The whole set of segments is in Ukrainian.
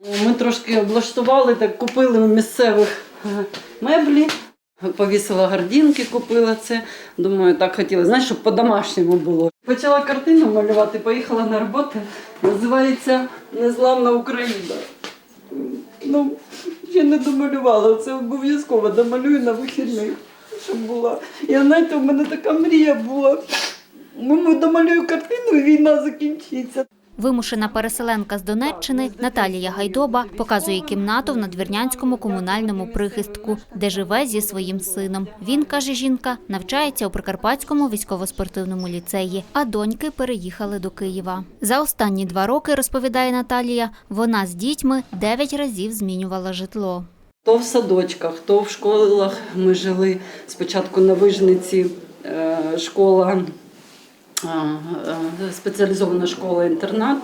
Ми трошки облаштували, так купили місцевих е, меблі, повісила гардінки, купила це. Думаю, так хотіла, знаєш, щоб по-домашньому було. Почала картину малювати, поїхала на роботу. Називається Незламна Україна. Ну, ще не домалювала, це обов'язково домалюю на вихідних, щоб була. І знаєте, у мене така мрія була. Ну, домалюю картину і війна закінчиться. Вимушена переселенка з Донеччини Наталія Гайдоба показує кімнату в надвірнянському комунальному прихистку, де живе зі своїм сином. Він, каже жінка, навчається у Прикарпатському військово-спортивному ліцеї, а доньки переїхали до Києва. За останні два роки, розповідає Наталія, вона з дітьми дев'ять разів змінювала житло. То в садочках, то в школах ми жили спочатку на вижниці, е, школа, спеціалізована школа-інтернат.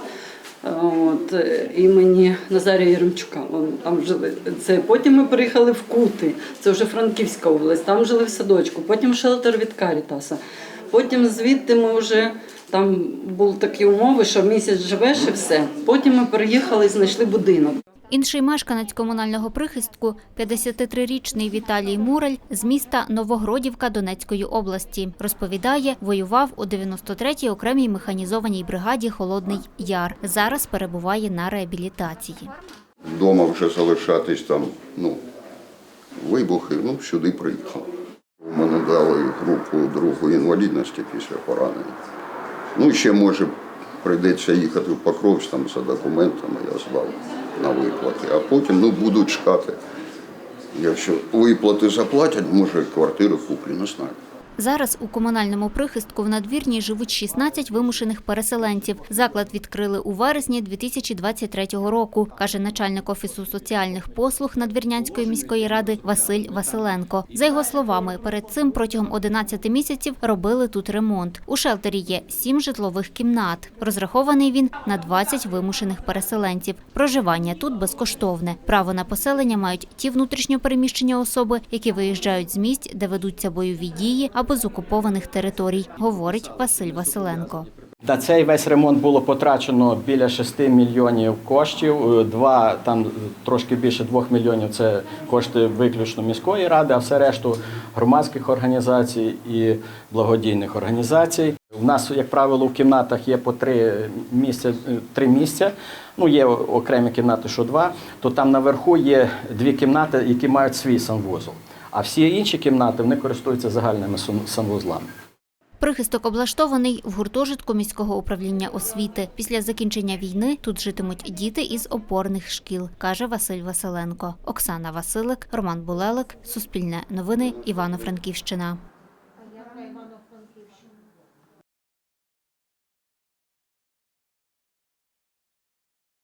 е, От, е, імені Назарія Єремчука. Там жили. Це потім ми приїхали в Кути, це вже Франківська область, там жили в садочку, потім шелтер від Карітаса. Потім звідти ми вже там були такі умови, що місяць живеш і все. Потім ми переїхали і знайшли будинок. Інший мешканець комунального прихистку, 53-річний Віталій Мураль з міста Новогродівка Донецької області, розповідає, воював у 93-й окремій механізованій бригаді Холодний Яр. Зараз перебуває на реабілітації. Вдома вже залишатись там, ну, вибухи, ну, сюди приїхав. Мене дали групу другої інвалідності після поранення. Ну, ще може прийдеться їхати в Покровськ там за документами, я здав на виплати. А потім ну, будуть чекати. Якщо виплати заплатять, може квартиру куплю, не знаю. Зараз у комунальному прихистку в надвірні живуть 16 вимушених переселенців. Заклад відкрили у вересні 2023 року, каже начальник офісу соціальних послуг Надвірнянської міської ради Василь Василенко. За його словами, перед цим протягом 11 місяців робили тут ремонт. У шелтері є 7 житлових кімнат. Розрахований він на 20 вимушених переселенців. Проживання тут безкоштовне. Право на поселення мають ті внутрішньопереміщені особи, які виїжджають з місць, де ведуться бойові дії або з окупованих територій, говорить Василь Василенко. На цей весь ремонт було потрачено біля 6 мільйонів коштів. Е, Два там трошки більше 2 мільйонів це кошти виключно міської ради, а все решту громадських організацій і благодійних організацій. У нас, як правило, в кімнатах є по три місця, е, три місця. Ну, є окремі кімнати, що два, то там наверху є дві кімнати, які мають свій санвузол а всі інші кімнати вони користуються загальними санвузлами. Прихисток облаштований в гуртожитку міського управління освіти. Після закінчення війни тут житимуть діти із опорних шкіл, каже Василь Василенко. Оксана Василик, Роман Булелик, Суспільне новини, Івано-Франківщина.